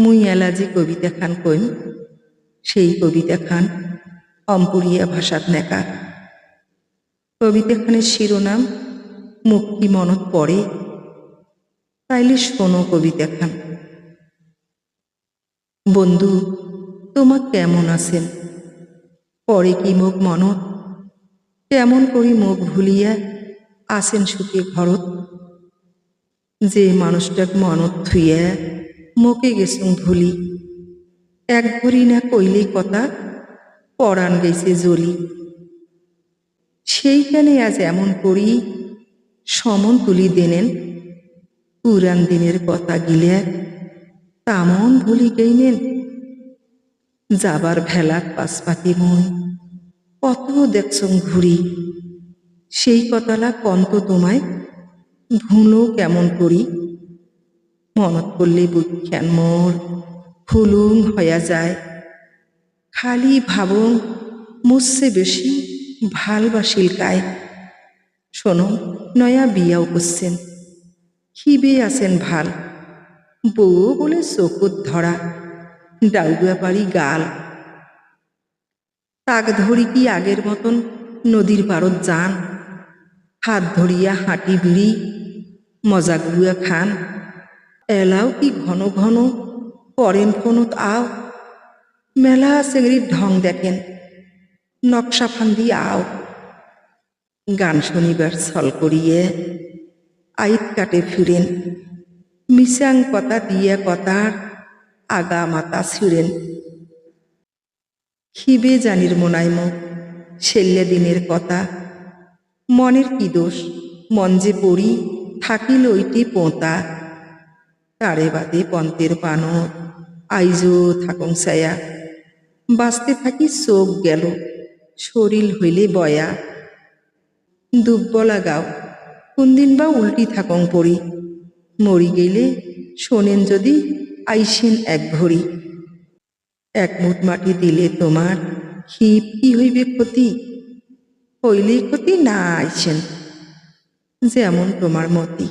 মেলা যে কবিতা খান কইম, সেই কবিতা খান অম্পুরিয়া ভাষাত নেকা কবিতা খানের শিরোনাম মুক্তি মনত পড়ে? তাইলে শোনো কবিতা খান। বন্ধু তোমা কেমন আছেন? পরে কি মুখ মনত? কেমন করি মুখ ভুলিয়া আসেন সুখে ঘরত? যে মানুষটাক মনত থুইয়া মুখে গেছুন ভুলি এক ঘড়ি না কইলেই কথা, পরাণ গেছে জলি। সেইখানে আজ এমন করি, সমন তুলি দেনেন। পুরান দিনের কথা গিলে তামন ভুলি গেইনেন। যাবার ভেলার পাশপাতি মন, কত দেখছং ঘুরি। সেই কথালা কন্ত তোমায় ভুলো কেমন করি। মনত করলে বুখ্যান মোর। ফুলুং হয়া যায়। খালি ভাবং মুসছে বেশি ভালবাসিল কায় শোনো, নয়া বিয়াও করছেন খিবে আছেন ভালো। বউ বলে চকুত ধরা ডাউগুয়া পারি গাল। তাক ধরি কি আগের মতন নদীর পারত যান। হাত ধরিয়া হাঁটি বিড়ি, মজা গুয়া খান। এলাও কি ঘন ঘন পরেন ফোনত আও। মেলা চেংড়ির ঢং দেখেন, নকশা ফান্দি আও। গান শনিবার ছল করিয়ে আইত কাটে ফিরেন, মিশাং কথা দিয়ে কথার আগা মাতা ছিঁড়েন। খিবে জানির মোনায় মুখ সেল্লে দিনের কথা। মনের কি দোষ, মন যে পড়ি, থাকিল ওইটি পোঁতা। তারে বাদে পন্তের পানর আইজো থাকং ছায়া। বাঁচতে থাকি চোখ গেল, শরীর হইলে বয়া। দুব্বলা গাও, কোনদিন বা উল্টি থাকং পড়ি। মরি গেলে শোনেন যদি আইসেন এক ঘড়ি। এক মুঠ মাটি দিলে তোমার ক্ষিপ কি হইবে ক্ষতি? হইলেই ক্ষতি না আইসেন, যেমন তোমার মতি।